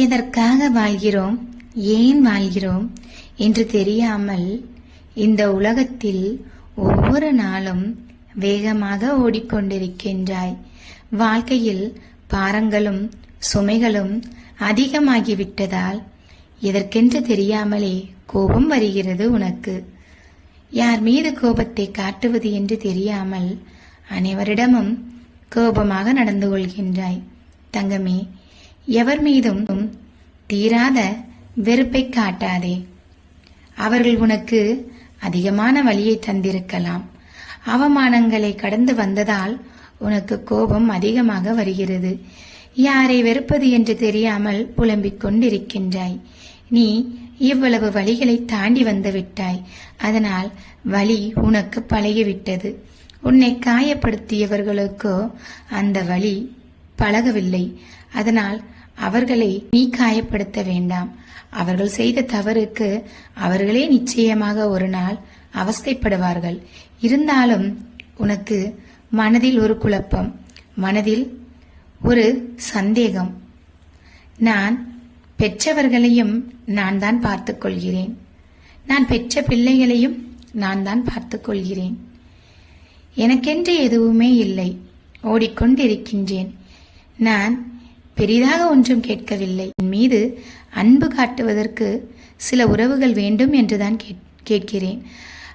எதற்காக வாழ்கிறோம்? ஏன் வாழ்கிறோம்? என்று தெரியாமல் இந்த உலகத்தில் ஒவ்வொரு நாளும் வேகமாக ஓடிக்கொண்டிருக்கின்றாய். வாழ்க்கையில் பாரங்களும் சுமைகளும் அதிகமாகிவிட்டதால் எதற்கென்று தெரியாமலே கோபம் வருகிறது உனக்கு. யார் மீது கோபத்தை காட்டுவது என்று தெரியாமல் அனைவரிடமும் கோபமாக நடந்து கொள்கின்றாய். தங்கமே எவர் மீதும் தீராத வெறுப்பை காட்டாதே. அவர்கள் உனக்கு அதிகமான வழியை தந்திருக்கலாம். அவமானங்களை கடந்து வந்ததால் உனக்கு கோபம் அதிகமாக வருகிறது. யாரை வெறுப்பது என்று தெரியாமல் புலம்பிக் கொண்டிருக்கின்றாய். நீ இவ்வளவு வழிகளை தாண்டி வந்து விட்டாய். அதனால் வழி உனக்கு பழகிவிட்டது. உன்னை காயப்படுத்தியவர்களுக்கோ அந்த வழி பழகவில்லை. அதனால் அவர்களை நீ காயப்படுத்த வேண்டாம். அவர்கள் செய்த தவறுக்கு அவர்களே நிச்சயமாக ஒரு நாள் அவஸ்தைப்படுவார்கள். இருந்தாலும் உனக்கு மனதில் ஒரு குழப்பம் மனதில் ஒரு சந்தேகம். நான் பெற்றவர்களையும் நான் தான் பார்த்துக்கொள்கிறேன் நான் பெற்ற பிள்ளைகளையும் நான் தான் பார்த்துக்கொள்கிறேன் எனக்கென்று எதுவுமே இல்லை. ஓடிக்கொண்டிருக்கின்றேன். நான் பெரிதாக ஒன்றும் கேட்கவில்லை. என் மீது அன்பு காட்டுவதற்கு சில உறவுகள் வேண்டும் என்றுதான் கேட்- கேட்கிறேன்.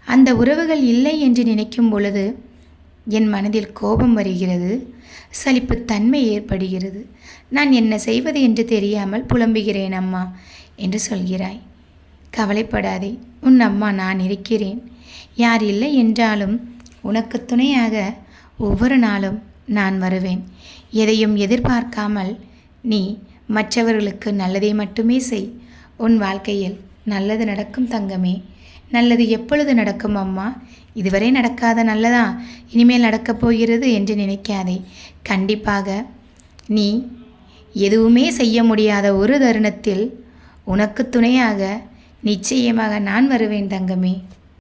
அந்த உறவுகள் இல்லை என்று நினைக்கும் பொழுது என் மனதில் கோபம் வருகிறது சலிப்புத்தன்மை ஏற்படுகிறது. நான் என்ன செய்வது என்று தெரியாமல் புலம்புகிறேன் அம்மா என்று சொல்கிறாய். கவலைப்படாதே உன் அம்மா நான் இருக்கிறேன். யார் இல்லை என்றாலும் உனக்கு துணையாக ஒவ்வொரு நாளும் நான் வருவேன். எதையும் எதிர்பார்க்காமல் நீ மற்றவர்களுக்கு நல்லதை மட்டுமே செய். உன் வாழ்க்கையில் நல்லது நடக்கும் தங்கமே. நல்லது எப்பொழுது நடக்கும் அம்மா? இதுவரை நடக்காத நல்லதா? இனிமேல் நடக்கப் போகிறது என்று நினைக்காதே. கண்டிப்பாக நீ எதுவுமே செய்ய முடியாத ஒரு தருணத்தில் உனக்கு துணையாக நிச்சயமாக நான் வருவேன் தங்கமே.